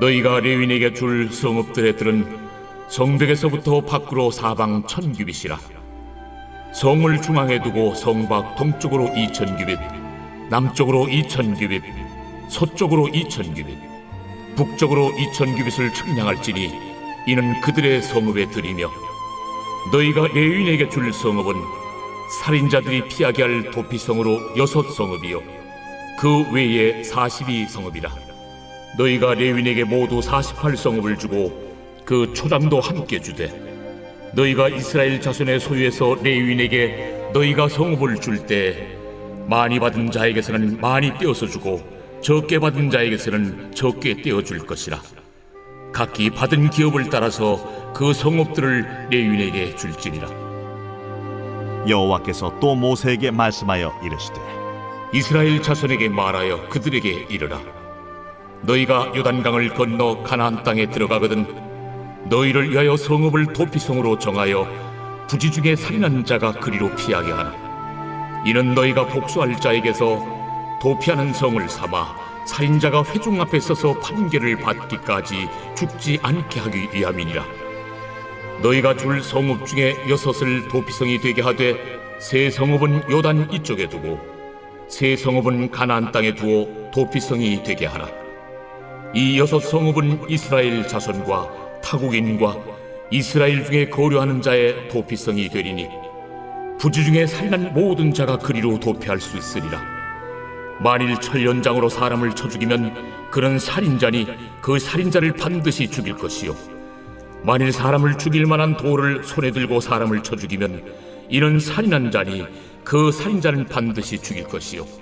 너희가 레위인에게 줄 성읍들의 들은 성벽에서부터 밖으로 사방 천 규빗이라. 성을 중앙에 두고 성밖 동쪽으로 이천 규빗 남쪽으로 2천 규빗, 서쪽으로 2천 규빗, 북쪽으로 2천 규빗을 측량할지니 이는 그들의 성읍에 들이며 너희가 레위인에게 줄 성읍은 살인자들이 피하게 할 도피성으로 여섯 성읍이요. 그 외에 42성읍이라 너희가 레위인에게 모두 48성읍을 주고 그 초장도 함께 주되 너희가 이스라엘 자손의 소유에서 레위인에게 너희가 성읍을 줄 때 많이 받은 자에게서는 많이 떼어서 주고 적게 받은 자에게서는 적게 떼어 줄 것이라. 각기 받은 기업을 따라서 그 성읍들을 레위인에게 줄지니라. 여호와께서 또 모세에게 말씀하여 이르시되 이스라엘 자손에게 말하여 그들에게 이르라 너희가 요단강을 건너 가나안 땅에 들어가거든 너희를 위하여 성읍을 도피성으로 정하여 부지 중에 살인한 자가 그리로 피하게 하라 이는 너희가 복수할 자에게서 도피하는 성을 삼아 살인자가 회중 앞에 서서 판결을 받기까지 죽지 않게 하기 위함이니라 너희가 줄 성읍 중에 여섯을 도피성이 되게 하되 세 성읍은 요단 이쪽에 두고 세 성읍은 가나안 땅에 두어 도피성이 되게 하라. 이 여섯 성읍은 이스라엘 자손과 타국인과 이스라엘 중에 거류하는 자의 도피성이 되리니 부지 중에 살인한 모든 자가 그리로 도피할 수 있으리라. 만일 철연장으로 사람을 쳐 죽이면 그는 살인자니 그 살인자를 반드시 죽일 것이요. 만일 사람을 죽일 만한 돌을 손에 들고 사람을 쳐 죽이면 이는 살인한 자니 그 살인자는 반드시 죽일 것이요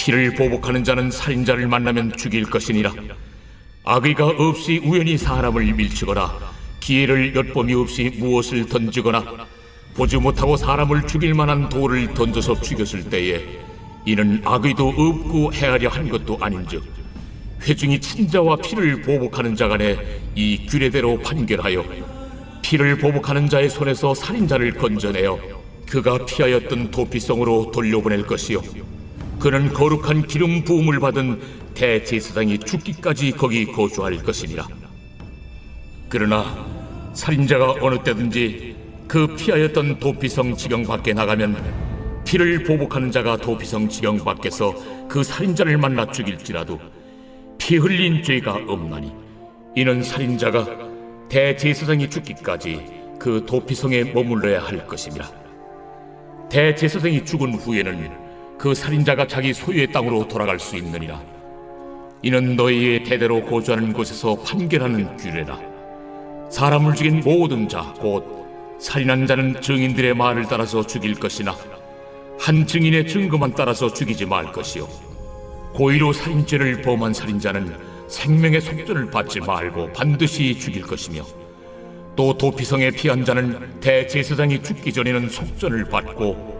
피를 보복하는 자는 살인자를 만나면 죽일 것이니라. 악의가 없이 우연히 사람을 밀치거나 기회를 엿봄이 없이 무엇을 던지거나 보지 못하고 사람을 죽일 만한 돌을 던져서 죽였을 때에 이는 악의도 없고 헤아려 한 것도 아닌즉 회중이 친자와 피를 보복하는 자 간에 이 규례대로 판결하여 피를 보복하는 자의 손에서 살인자를 건져내어 그가 피하였던 도피성으로 돌려보낼 것이요 그는 거룩한 기름 부음을 받은 대제사장이 죽기까지 거기 거주할 것이니라 그러나 살인자가 어느 때든지 그 피하였던 도피성 지경 밖에 나가면 피를 보복하는 자가 도피성 지경 밖에서 그 살인자를 만나 죽일지라도 피 흘린 죄가 없나니 이는 살인자가 대제사장이 죽기까지 그 도피성에 머물러야 할 것입니다. 대제사장이 죽은 후에는 그 살인자가 자기 소유의 땅으로 돌아갈 수 있느니라. 이는 너희의 대대로 거주하는 곳에서 판결하는 규례라. 사람을 죽인 모든 자, 곧 살인한 자는 증인들의 말을 따라서 죽일 것이나 한 증인의 증거만 따라서 죽이지 말 것이요. 고의로 살인죄를 범한 살인자는 생명의 속전을 받지 말고 반드시 죽일 것이며 또 도피성에 피한 자는 대제사장이 죽기 전에는 속전을 받고